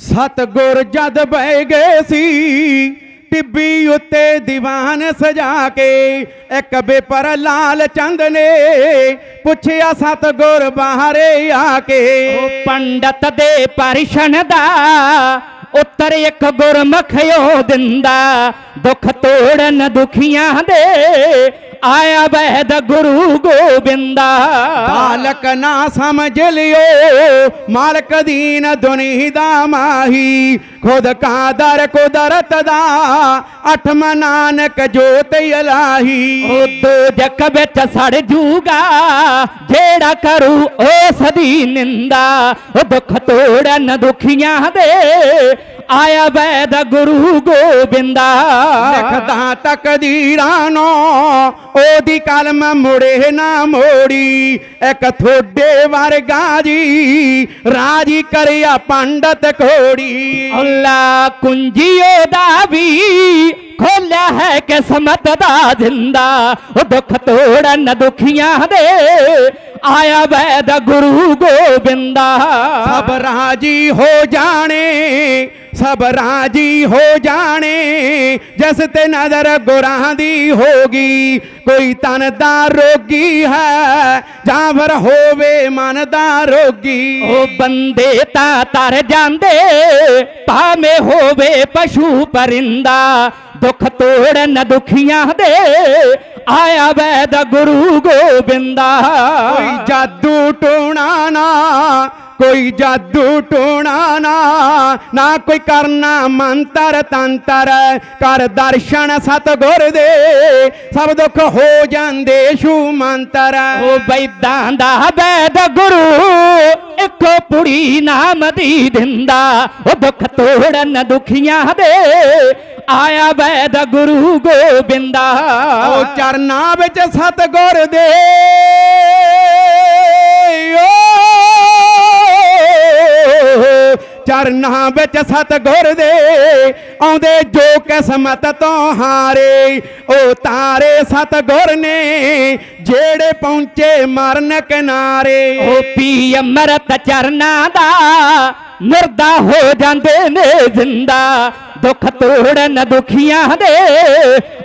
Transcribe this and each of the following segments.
ਸਤਗੁਰ ਜਦ ਬਹਿ ਗਏ ਸੀ, ਟਿੱਬੀ ਉੱਤੇ ਦੀਵਾਨ ਸਜਾ ਕੇ, ਇੱਕ ਬੇਪਰ ਲਾਲ ਚੰਦ ਨੇ ਪੁੱਛਿਆ, ਸਤਗੁਰ ਬਾਹਰੇ ਆ ਕੇ। ਉਹ ਪੰਡਤ ਦੇ ਪਰਿਸ਼ਨ ਦਾ ਉੱਤਰ ਇੱਕ ਗੁਰਮਖਿਓ ਦਿੰਦਾ, ਦੁੱਖ ਤੋੜਨ ਦੁਖੀਆਂ ਦੇ ਆਇਆ ਬਹਿਦ ਗੁਰੂ ਗੋਬਿੰਦਾ। ਬਾਲਕ ਨਾ ਸਮਝ ਲਿਓ ਮਾਲਕ ਦੀਨ ਦੁਨੀ ਦਾ ਮਾਹੀ। ਖੁਦ ਕਾਦਰ ਕੁਦਰਤ ਦਾ ਅਠਮ ਨਾਨਕ ਜੋਤ ਇਲਾਹੀ ਉਹ ਦੋ ਜੱਕ ਵਿੱਚ ਸੜ ਜੂਗਾ ਜਿਹੜਾ ਕਰੂ ਉਸ ਦੀ ਨਿੰਦਾ। ਉਹ ਦੁੱਖ ਤੋੜਨ ਦੁਖੀਆਂ ਦੇ ਆਇਆ ਬੈਦ ਗੁਰੂ ਗੋਬਿੰਦਾ। ਲਿਖਦਾ ਤਕਦੀਰਾਂ ਨੂੰ ਉਹਦੀ ਕਲਮ ਮੁੜੇ ਨਾ ਮੋੜੀ। ਇੱਕ ਥੋੜੇ ਵਰਗਾ ਜੀ ਰਾਜੀ ਕਰਿਆ ਪੰਡਤ ਕੋੜੀ ਅੱਲਾ ਕੁੰਜੀਓ ਦਾ ਵੀ ਖੋਲਿਆ ਹੈ ਕਿਸਮਤ ਦਾ ਜਿੰਦਾ। ਉਹ ਦੁੱਖ ਤੋੜਨ ਦੁਖੀਆਂ ਦੇ ਆਇਆ ਵੈਦ ਗੁਰੂ ਗੋਬਿੰਦਾ ਸਭ ਰਾਜੀ ਹੋ ਜਾਣੇ ਸਭ ਰਾਜੀ ਹੋ ਜਾਣੇ ਜਿਸ ਤੇ ਨਜ਼ਰ ਗੁਰਾਂ ਦੀ ਹੋਗੀ ਕੋਈ ਤਨ ਦਾ ਰੋਗੀ ਹੈ ਜਾਂ ਫਿਰ ਹੋਵੇ ਮਨ ਦਾ ਰੋਗੀ। ਉਹ ਬੰਦੇ ਤਾਂ ਤਰ ਜਾਂਦੇ ਭਾਵੇਂ ਹੋਵੇ ਪਸ਼ੂ ਪਰਿੰਦਾ ਦੁੱਖ ਤੋੜਨ ਦੁਖੀਆਂ ਦੇ ਆਇਆ ਵੈਦ ਗੁਰੂ ਗੋਬਿੰਦਾ। ਕੋਈ ਜਾਦੂ ਟੋਣਾ ਨਾ ਕੋਈ ਜਾਦੂ ਟੋਣਾ ਨਾ ਨਾ ਕੋਈ ਕਰਨਾ ਮੰਤਰ ਤੰਤਰ ਕਰ ਦਰਸ਼ਨ ਸਤਗੁਰ ਦੇ। ਸਭ ਦੁੱਖ ਹੋ ਜਾਂਦੇ ਛੂ ਮੰਤਰ। ਉਹ ਬੈਦਾਂ ਦਾ ਵੈਦ ਗੁਰੂ ਇੱਕੋ ਪੁੜੀ ਨਾਮ ਦੀ ਦਿੰਦਾ। ਉਹ ਦੁੱਖ ਤੋੜਨ ਦੁਖੀਆਂ ਦੇ ਆਇਆ ਵੈਦ ਗੁਰੂ ਗੋਬਿੰਦਾ ਉਹ ਚਰਨਾਂ ਵਿੱਚ ਸਤਗੁਰ ਦੇ। ਓ ਚਰਨਾਂ ਵਿੱਚ ਸਤਗੁਰ ਦੇ। ਆਉਂਦੇ ਜੋ ਕਿਸਮਤ ਤੋਂ ਹਾਰੇ ਉਹ ਤਾਰੇ ਸਤਗੁਰ ਨੇ ਜਿਹੜੇ ਪਹੁੰਚੇ ਮਰਨ ਕਿਨਾਰੇ। ਉਹ ਪੀ ਅੰਮ੍ਰਿਤ ਚਰਨਾਂ ਦਾ ਮੁਰਦਾ ਹੋ ਜਾਂਦੇ ਨੇ ਜ਼ਿੰਦਾ। ਦੁੱਖ ਤੋੜਨ ਦੁਖੀਆਂ ਦੇ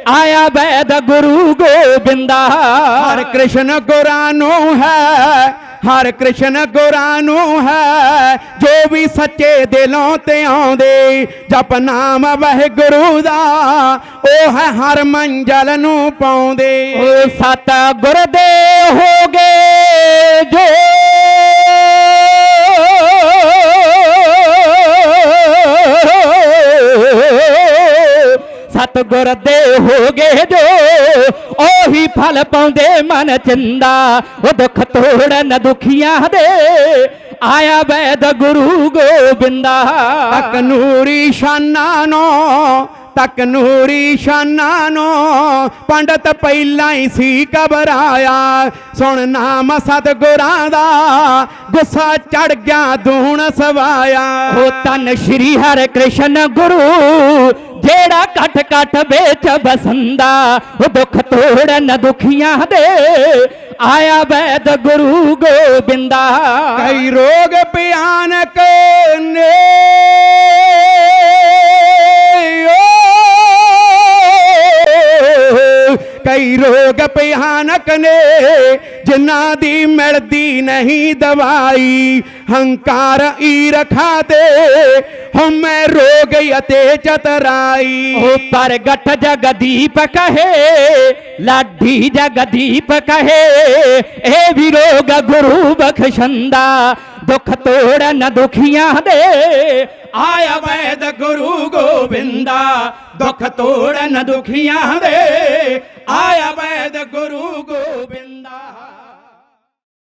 ਆਇਆ ਵੈਦ ਗੁਰੂ ਗੋਬਿੰਦਾ। ਹਰ ਕ੍ਰਿਸ਼ਨ ਗੁਰਾਂ ਨੂੰ ਹੈ ਹਰ ਕ੍ਰਿਸ਼ਨ ਗੁਰਾਂ ਨੂੰ ਹੈ ਜੋ ਵੀ ਸੱਚੇ ਦਿਲੋਂ ਤੇ ਆਉਂਦੇ ਜਪ ਨਾਮ ਵਾਹਿਗੁਰੂ ਦਾ ਉਹ ਹੈ ਹਰ ਮੰਜ਼ਲ ਨੂੰ ਪਾਉਂਦੇ। ਉਹ ਸਤ ਗੁਰ ਸਤ ਗੁਰ ਹੋ ਗਏ ਜੋ, ਉਹੀ ਫਲ ਪਾਉਂਦੇ ਮਨ ਚੰਦਾ, ਉਹ ਦੁੱਖ ਤੋੜਨ ਦੁਖੀਆਂ ਦੇ। ਆਇਆ ਵੈਦ ਗੁਰੂ ਗੋਬਿੰਦਾ। ਤਕ ਨੂਰੀ ਸ਼ਾਨਾਂ ਨੂੰ ਤਕ ਨੂਰੀ ਸ਼ਾਨਾਂ ਨੂੰ ਪੰਡਤ ਪਹਿਲਾਂ ਹੀ ਸੀ ਘਬਰਾਇਆ। ਸੁਣ ਨਾਮ ਸਤਿਗੁਰਾਂ ਦਾ ਗੁੱਸਾ ਚੜ ਗਿਆ ਦੂਣ ਸਵਾਇਆ। ਉਹ ਤਨ ਸ਼੍ਰੀ ਹਰਿ ਕ੍ਰਿਸ਼ਨ ਗੁਰੂ ਜਿਹੜਾ ਕਟ ਕਟ ਵਿੱਚ ਬਸੰਦਾ ਉਹ ਦੁੱਖ ਤੋੜਨ ਦੁਖੀਆਂ ਦੇ। ਆਇਆ ਵੈਦ ਗੁਰੂ ਗੋਬਿੰਦਾ। ਕਈ ਰੋਗ ਭਿਆਨਕ ਰੋਗ ਭਿਆਨਕ ਨੇ, ਜਿਨ੍ਹਾਂ ਦੀ ਮਿਲਦੀ ਨਹੀਂ ਦਵਾਈ। ਹੰਕਾਰ ਈਰਖਾ ਤੇ ਹਉਮੈ ਰੋਗ ਅਤੇ ਚਤਰਾਈ। ਉਹ ਪ੍ਰਗਟ ਜਗਦੀਪ ਕਹੇ, ਲਾਡੀ ਜਗਦੀਪ ਕਹੇ ਇਹ ਵੀ ਰੋਗ ਗੁਰੂ ਬਖਸ਼ੰਦਾ, ਦੁੱਖ ਤੋੜਨ ਦੁਖੀਆਂ ਦੇ। ਆਇਆ ਵੈਦ ਗੁਰੂ ਗੋਬਿੰਦਾ ਦੁੱਖ ਤੋੜਨ ਦੁਖੀਆਂ ਦੇ। ਆਇਆ ਵੈਦ ਗੁਰੂ ਗੋਬਿੰਦਾ।